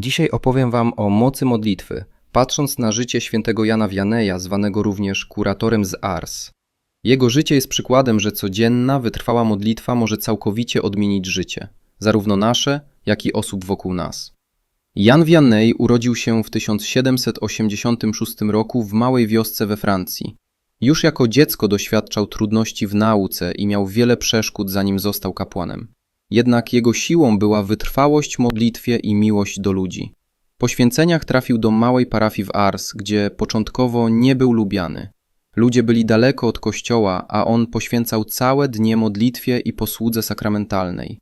Dzisiaj opowiem Wam o mocy modlitwy, patrząc na życie świętego Jana Wianeja, zwanego również kuratorem z Ars. Jego życie jest przykładem, że codzienna, wytrwała modlitwa może całkowicie odmienić życie, zarówno nasze, jak i osób wokół nas. Jan Vianney urodził się w 1786 roku w małej wiosce we Francji. Już jako dziecko doświadczał trudności w nauce i miał wiele przeszkód, zanim został kapłanem. Jednak jego siłą była wytrwałość modlitwie i miłość do ludzi. Po święceniach trafił do małej parafii w Ars, gdzie początkowo nie był lubiany. Ludzie byli daleko od kościoła, a on poświęcał całe dnie modlitwie i posłudze sakramentalnej.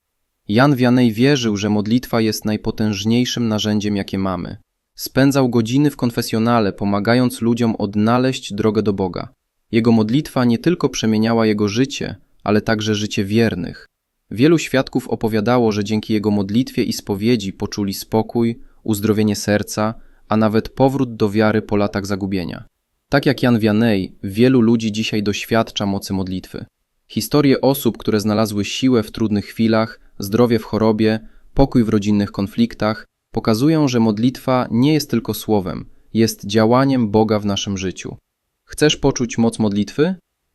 Jan Vianney wierzył, że modlitwa jest najpotężniejszym narzędziem, jakie mamy. Spędzał godziny w konfesjonale, pomagając ludziom odnaleźć drogę do Boga. Jego modlitwa nie tylko przemieniała jego życie, ale także życie wiernych. Wielu świadków opowiadało, że dzięki jego modlitwie i spowiedzi poczuli spokój, uzdrowienie serca, a nawet powrót do wiary po latach zagubienia. Tak jak Jan Vianney, wielu ludzi dzisiaj doświadcza mocy modlitwy. Historie osób, które znalazły siłę w trudnych chwilach, zdrowie w chorobie, pokój w rodzinnych konfliktach, pokazują, że modlitwa nie jest tylko słowem, jest działaniem Boga w naszym życiu. Chcesz poczuć moc modlitwy?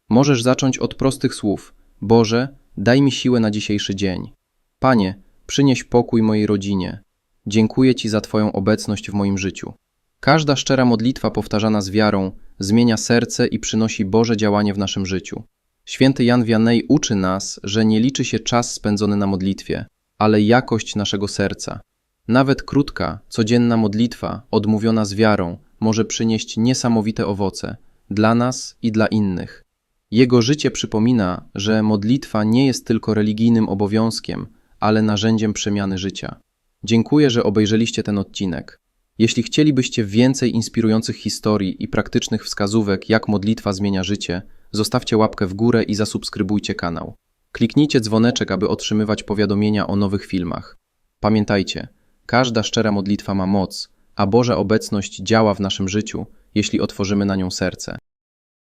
Możesz zacząć od prostych słów: Boże, daj mi siłę na dzisiejszy dzień. Panie, przynieś pokój mojej rodzinie. Dziękuję Ci za Twoją obecność w moim życiu. Każda szczera modlitwa powtarzana z wiarą zmienia serce i przynosi Boże działanie w naszym życiu. Święty Jan Vianney uczy nas, że nie liczy się czas spędzony na modlitwie, ale jakość naszego serca. Nawet krótka, codzienna modlitwa, odmówiona z wiarą, może przynieść niesamowite owoce dla nas i dla innych. Jego życie przypomina, że modlitwa nie jest tylko religijnym obowiązkiem, ale narzędziem przemiany życia. Dziękuję, że obejrzeliście ten odcinek. Jeśli chcielibyście więcej inspirujących historii i praktycznych wskazówek, jak modlitwa zmienia życie, zostawcie łapkę w górę i zasubskrybujcie kanał. Kliknijcie dzwoneczek, aby otrzymywać powiadomienia o nowych filmach. Pamiętajcie, każda szczera modlitwa ma moc, a Boża obecność działa w naszym życiu, jeśli otworzymy na nią serce.